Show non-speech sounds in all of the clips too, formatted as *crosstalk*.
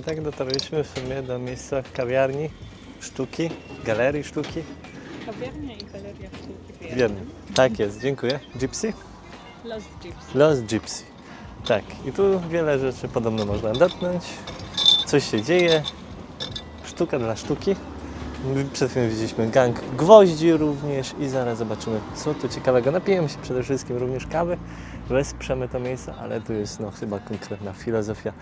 I tak dotarliśmy w sumie do miejsca kawiarni, sztuki, galerii sztuki. Kawiarnia i galeria sztuki w. Tak jest, dziękuję. Gypsy? Los Gypsy. Los Gypsy. Tak, i tu wiele rzeczy podobno można dotknąć. Coś się dzieje. Sztuka dla sztuki. Przed chwilą widzieliśmy gang gwoździ również i zaraz zobaczymy co tu ciekawego. Napijemy się przede wszystkim również kawy, wesprzemy to miejsce, ale tu jest no chyba konkretna filozofia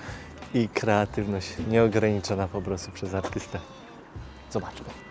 i kreatywność nieograniczona po prostu przez artystę. Zobaczmy.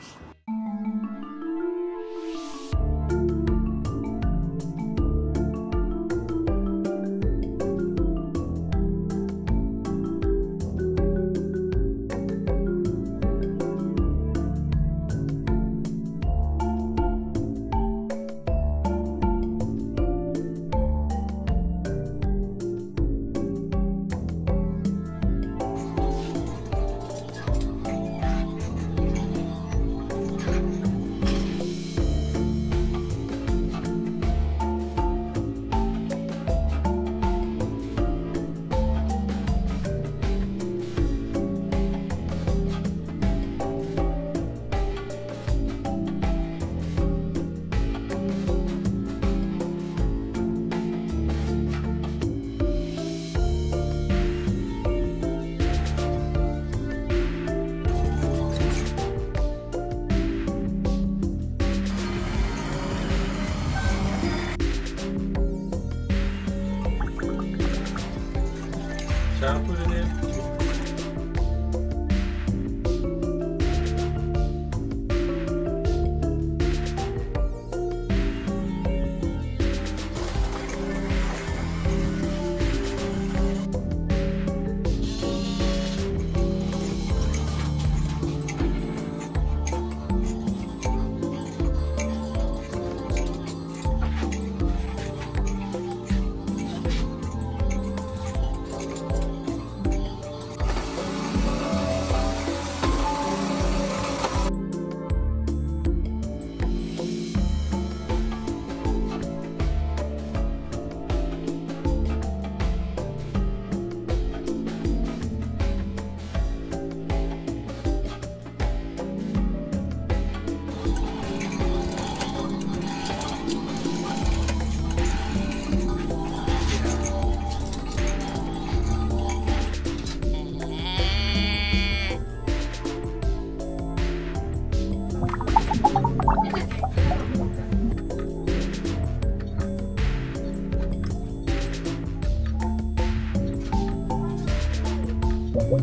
Na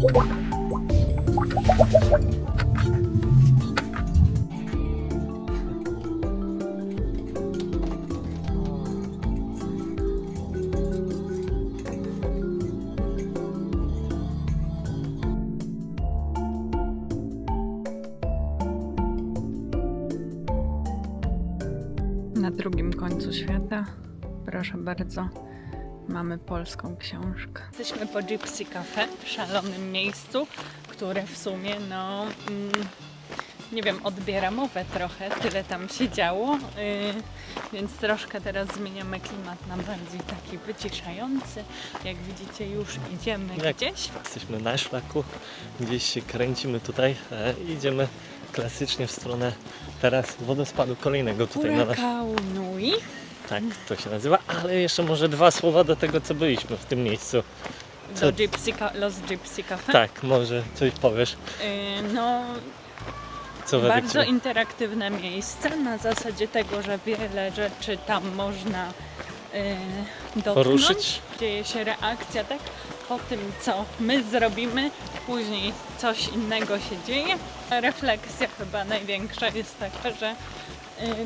drugim końcu świata, proszę bardzo, mamy polską książkę. Jesteśmy po Gypsy Cafe, szalonym miejscu, które w sumie, no, mm, nie wiem, odbiera mowę trochę, tyle tam się działo, yy, więc troszkę teraz zmieniamy klimat na bardziej taki wyciszający. Jak widzicie, już idziemy Jak gdzieś. Jesteśmy na szlaku, gdzieś się kręcimy tutaj e, i idziemy klasycznie w stronę teraz wodospadu kolejnego tutaj na nasz... Urakał Nui. Tak, to się nazywa, ale jeszcze może dwa słowa do tego, co byliśmy w tym miejscu. Co- Do Gypsy, Los Gypsy Cafe. Tak, może coś powiesz, Yy, no, co Bardzo Ciebie? interaktywne miejsce na zasadzie tego, że wiele rzeczy tam można yy, dotknąć. Poruszyć? Dzieje się reakcja, tak? Po tym, co my zrobimy, później coś innego się dzieje. Refleksja chyba największa jest taka, że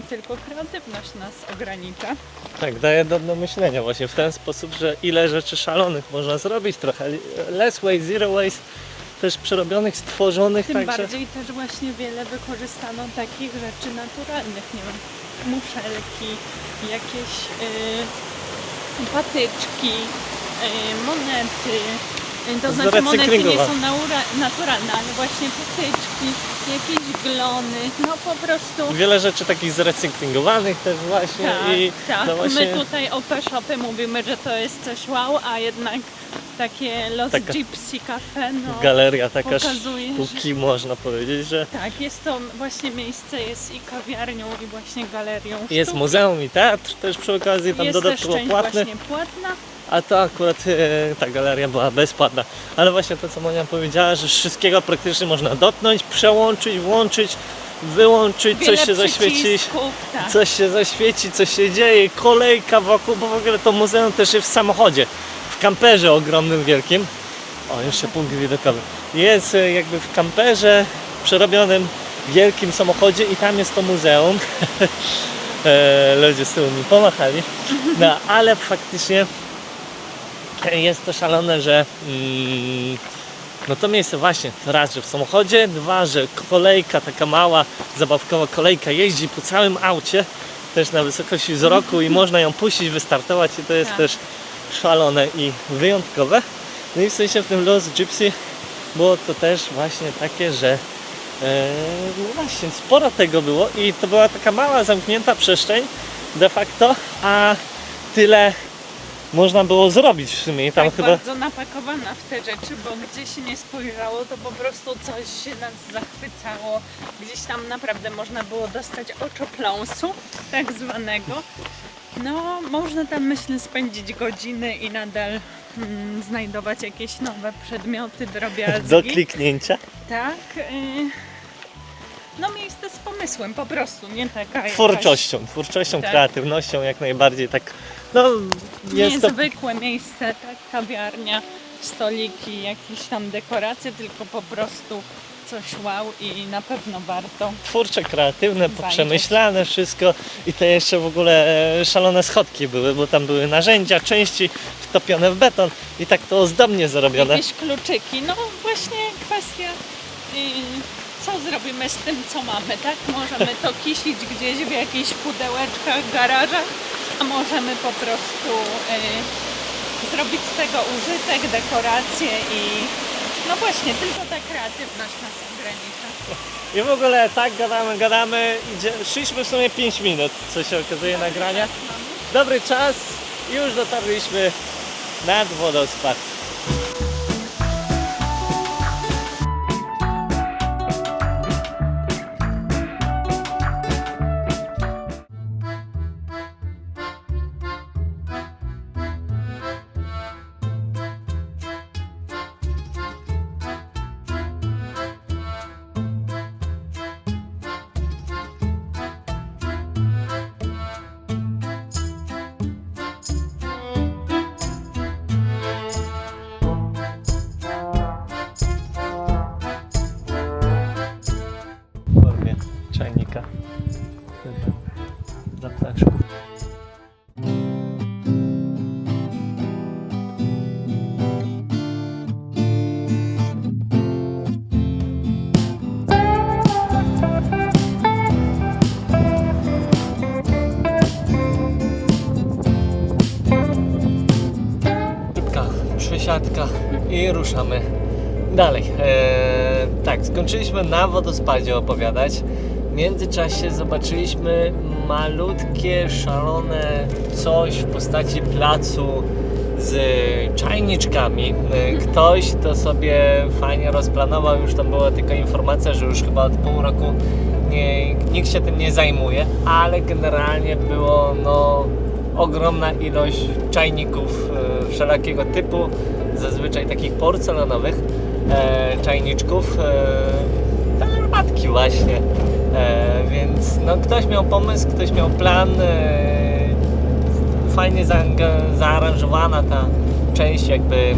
tylko kreatywność nas ogranicza. Tak, daje do, do myślenia właśnie w ten sposób, że ile rzeczy szalonych można zrobić, trochę less waste, zero waste, też przerobionych, stworzonych, Tym także... bardziej też właśnie wiele wykorzystano takich rzeczy naturalnych, nie wiem, muszelki, jakieś y, patyczki, y, monety. Y, To znaczy monety nie są naturalne, ale właśnie patyczki, jakieś glony, no po prostu... Wiele rzeczy takich zrecyklingowanych też właśnie Tak, i tak. właśnie... My tutaj o P-Shopy mówimy, że to jest coś wow, a jednak takie Los Taka Gypsy Cafe, no Galeria taka pokazuje, sztuki, można powiedzieć, że tak, jest to właśnie miejsce, jest i kawiarnią i właśnie galerią jest sztuk. muzeum i teatr też przy okazji, tam jest dodatkowo płatny. właśnie płatna. A to akurat e, ta galeria była bezpłatna. Ale właśnie to, co Monia powiedziała, że wszystkiego praktycznie można dotknąć, przełączyć, włączyć, wyłączyć, Wiele coś się zaświeci, przycisków, tak. coś się zaświeci, coś się dzieje, kolejka wokół, bo w ogóle to muzeum też jest w samochodzie, w kamperze ogromnym, wielkim. O, jeszcze punkt widokowy. Jest e, jakby w kamperze przerobionym wielkim samochodzie i tam jest to muzeum. *laughs* E, Ludzie z tyłu mi pomachali. No, ale faktycznie jest to szalone, że mm, no to miejsce właśnie raz, że w samochodzie, dwa, że kolejka, taka mała, zabawkowa kolejka jeździ po całym aucie, też na wysokości wzroku i można ją puścić, wystartować i to jest Tak. też szalone i wyjątkowe. No i w sensie w tym Los Gypsy było to też właśnie takie, że e, no właśnie sporo tego było i to była taka mała, zamknięta przestrzeń de facto, a tyle można było zrobić w sumie i tam tak chyba bardzo napakowana w te rzeczy, bo gdzie się nie spojrzało, to po prostu coś się nas zachwycało. Gdzieś tam naprawdę można było dostać oczopląsu, tak zwanego. No, można tam myślę spędzić godziny i nadal mm, znajdować jakieś nowe przedmioty, drobiazgi. do kliknięcia. Tak. Y... No miejsce z pomysłem po prostu, nie taka jakaś Twórczością, twórczością, Tak. kreatywnością jak najbardziej tak. No jest to niezwykłe miejsce, tak, kawiarnia, stoliki, jakieś tam dekoracje, tylko po prostu coś wow i na pewno warto. twórcze, kreatywne, Zajrzeć. przemyślane wszystko i te jeszcze w ogóle e, szalone schodki były, bo tam były narzędzia, części wtopione w beton i tak to ozdobnie zrobione. Jakieś kluczyki, no właśnie kwestia co zrobimy z tym, co mamy, tak? Możemy to kisić gdzieś w jakichś pudełeczkach, garażach, a możemy po prostu y, zrobić z tego użytek, dekoracje i no właśnie, tylko ta kreatywność nas ogranicza. I w ogóle tak gadamy, gadamy, idzie, szliśmy w sumie 5 minut, co się okazuje nagrania. Dobry czas, już dotarliśmy nad wodospad. I ruszamy dalej. Eee, tak, skończyliśmy na wodospadzie opowiadać. W międzyczasie zobaczyliśmy malutkie, szalone coś w postaci placu z czajniczkami. E, Ktoś to sobie fajnie rozplanował, już tam była tylko informacja, że już chyba od pół roku nie, nikt się tym nie zajmuje, ale generalnie było no, ogromna ilość czajników e, wszelakiego typu, zazwyczaj takich porcelanowych e, czajniczków, e, herbatki właśnie. E, więc no, ktoś miał pomysł, ktoś miał plan, e, fajnie zaaranżowana ta część, jakby e,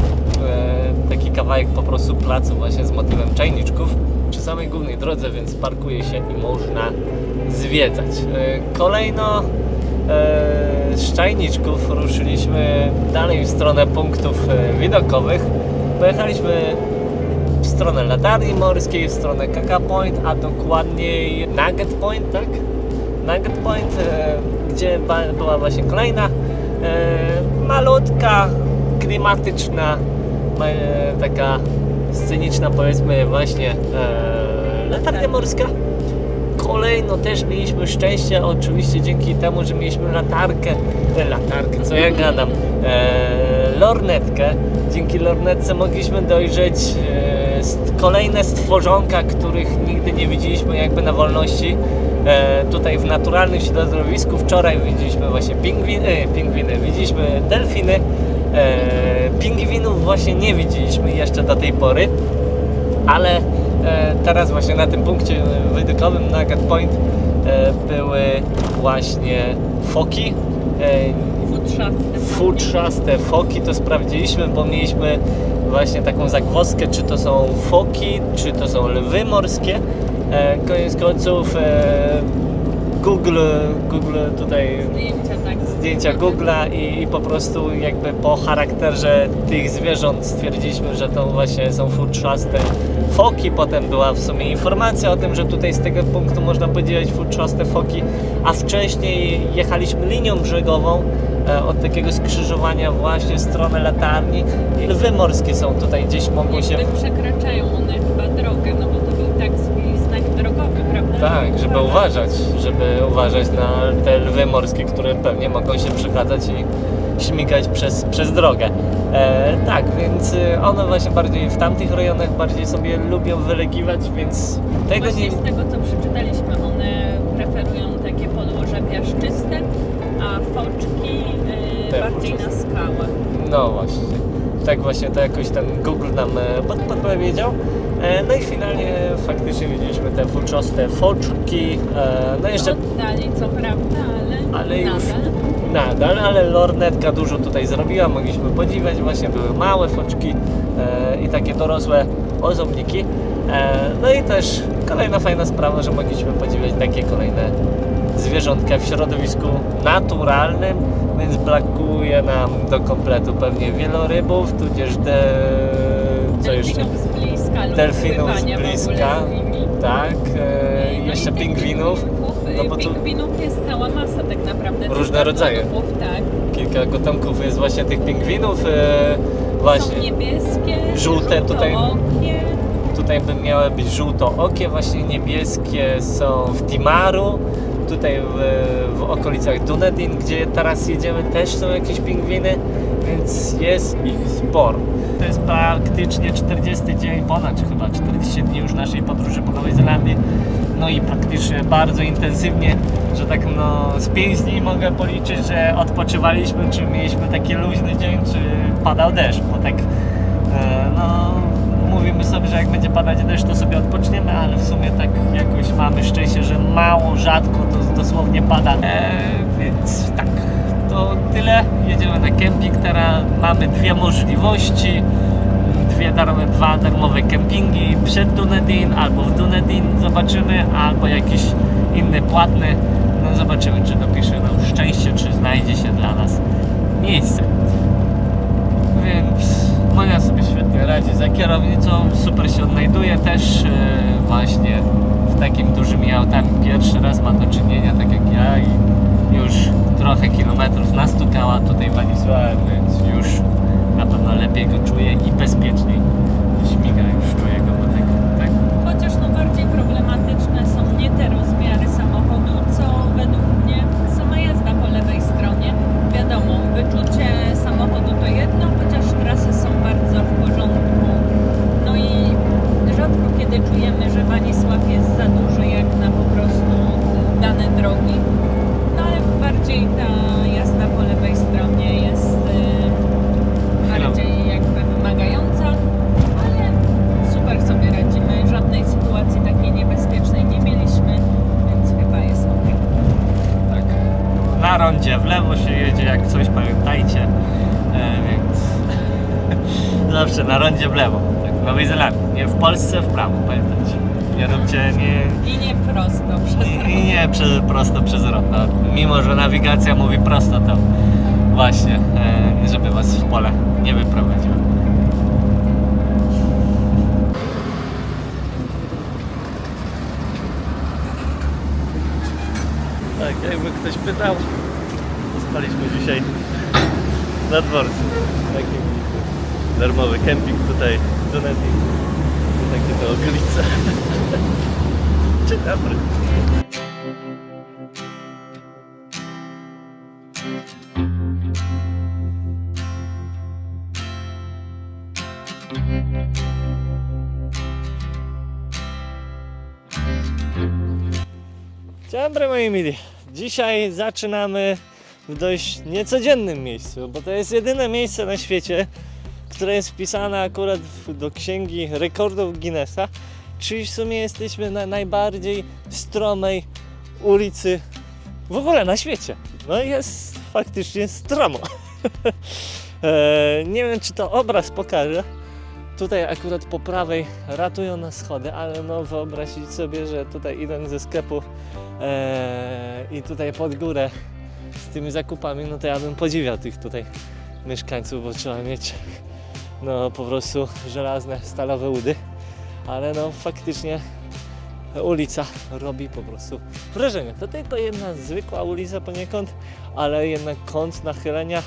taki kawałek po prostu placu właśnie z motywem czajniczków przy samej głównej drodze, więc parkuje się i można zwiedzać. E, Kolejno e, z czajniczków ruszyliśmy dalej w stronę punktów e, widokowych. Pojechaliśmy w stronę Latarni Morskiej, w stronę Kaka Point, a dokładniej Nugget Point, tak? Nugget Point, e, gdzie była właśnie kolejna e, malutka, klimatyczna, ma- taka sceniczna powiedzmy właśnie latarnia morska. Kolejno też mieliśmy szczęście, oczywiście dzięki temu, że mieliśmy latarkę, e, latarkę, co ja gadam, e, lornetkę. Dzięki lornetce mogliśmy dojrzeć e, kolejne stworzonka, których nigdy nie widzieliśmy jakby na wolności. E, tutaj w naturalnym środowisku wczoraj widzieliśmy właśnie pingwiny, e, pingwiny widzieliśmy delfiny. E, pingwinów właśnie nie widzieliśmy jeszcze do tej pory ale teraz właśnie na tym punkcie widokowym Nugget Point e, były właśnie foki. E, Futrzaste. futrzaste foki to sprawdziliśmy, bo mieliśmy właśnie taką zagwozdkę, czy to są foki, czy to są lwy morskie. E, koniec końców e, Google, Google tutaj Zdjęcia tak. Zdjęcia Google'a i, i po prostu jakby po charakterze tych zwierząt stwierdziliśmy, że to właśnie są futrzaste foki. Potem była w sumie informacja o tym, że tutaj z tego punktu można podziwiać futrzaste foki, a wcześniej jechaliśmy linią brzegową e, od takiego skrzyżowania właśnie w stronę latarni. Lwy morskie są tutaj gdzieś mogą się... Jakby przekraczają one chyba drogę, no bo to był tak prawda? Tak, żeby uważać, żeby uważać na te lwy morskie, które pewnie mogą się przechadzać i śmigać przez, przez drogę. E, tak, więc y, one właśnie bardziej w tamtych rejonach bardziej sobie lubią wylegiwać, więc tego nie... Właśnie z tego co przeczytaliśmy, one preferują takie podłoże piaszczyste, a foczki y, Te bardziej na futrzaste. skałach. No właśnie. Tak właśnie to jakoś ten Google nam e, pod, podpowiedział. E, no i finalnie faktycznie widzieliśmy te futrzaste foczki. E, no jeszcze Oddali co prawda, ale, Ale już- nadal. nadal, ale lornetka dużo tutaj zrobiła, mogliśmy podziwiać, właśnie były małe foczki e, i takie dorosłe osobniki. E, no i też kolejna fajna sprawa, że mogliśmy podziwiać takie kolejne zwierzątka w środowisku naturalnym, więc brakuje nam do kompletu pewnie wielorybów, tudzież de... co jeszcze? Delfinów z bliska. Tak, e, No jeszcze pingwinów. No no bo tu- pingwinów jest cała masa tak naprawdę. tych Różne rodzaje. gatunków, Tak. kilka gatunków jest właśnie tych pingwinów. E, Są właśnie niebieskie, Żółte tutaj- żółtookie. tutaj by miały być żółtookie, właśnie niebieskie są w Timaru. Tutaj w, w okolicach Dunedin, gdzie teraz jedziemy, też są jakieś pingwiny, więc jest ich sporo. To jest praktycznie 40 dzień, ponad chyba 40 dni już naszej podróży po Nowej Zelandii. No i praktycznie bardzo intensywnie, że tak no z 5 dni mogę policzyć, że odpoczywaliśmy, czy mieliśmy taki luźny dzień, czy padał deszcz, bo tak e, no mówimy sobie, że jak będzie padać deszcz, to sobie odpoczniemy, ale w sumie tak jakoś mamy szczęście, że mało, rzadko to dosłownie pada. E, więc tak, to tyle. Jedziemy na kemping. Teraz mamy dwie możliwości. Dwie darmowe, dwa darmowe kempingi przed Dunedin albo w Dunedin zobaczymy, albo jakiś inny płatny. No zobaczymy, czy dopisze nam szczęście, czy znajdzie się dla nas miejsce. Więc Monia sobie świetnie radzi za kierownicą, super się odnajduje też e, właśnie w takim dużym autami. Pierwszy raz ma do czynienia, tak jak ja i już trochę kilometrów nastukała tutaj Wanisławem, więc już na pewno lepiej go czuje i bezpieczniej śmiga już czuje go, bo tak, tak Chociaż no bardziej problematyczne są nie te rozmiary samochodu, co według mnie sama jazda po lewej stronie. Wiadomo, wyczucie samochodu to jedno, chociaż trasy są bardzo w porządku. No i rzadko kiedy czujemy, że Wanisław jest za duży jak na po prostu dane drogi. No ale bardziej ta jazda po lewej stronie jest y, bardziej jakby wymagająca, ale super sobie radzimy. Żadnej sytuacji takiej niebezpiecznej nie mieliśmy, więc chyba jest ok. tak. Na rondzie w lewo się jedzie, jak coś pamiętajcie, e, więc *laughs* zawsze na rondzie w lewo, tak w Nowej Zelandii, nie w Polsce w prawo, pamiętajcie. Nie róbcie, nie, I nie prosto przez I, i nie przez, prosto przez rondo. Mimo, że nawigacja mówi prosto, to właśnie, e, żeby was w pole nie wyprowadziło. Tak, jakby ktoś pytał, Staliśmy dzisiaj na dworcu. Taki darmowy kemping tutaj w Dunedin. Takie to okolice. *laughs* Dzień dobry. Dzień dobry moi mili. Dzisiaj zaczynamy w dość niecodziennym miejscu, bo to jest jedyne miejsce na świecie, które jest wpisane akurat do księgi rekordów Guinnessa, czyli w sumie jesteśmy na najbardziej stromej ulicy w ogóle na świecie. No jest faktycznie stromo. *laughs* e, nie wiem czy to obraz pokaże. Tutaj akurat po prawej ratują nas schody, ale no wyobrazić sobie, że tutaj idąc ze sklepu e, i tutaj pod górę tymi zakupami, no to ja bym podziwiał tych tutaj mieszkańców, bo trzeba mieć no po prostu żelazne, stalowe udy, ale no faktycznie ulica robi po prostu wrażenie. To tylko jedna zwykła ulica poniekąd, ale jednak kąt nachylenia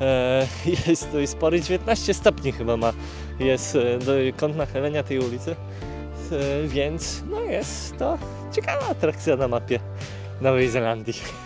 e, *laughs* jest dość spory, 19 stopni chyba ma jest e, do, kąt nachylenia tej ulicy, e, więc no jest to ciekawa atrakcja na mapie Nowej Zelandii.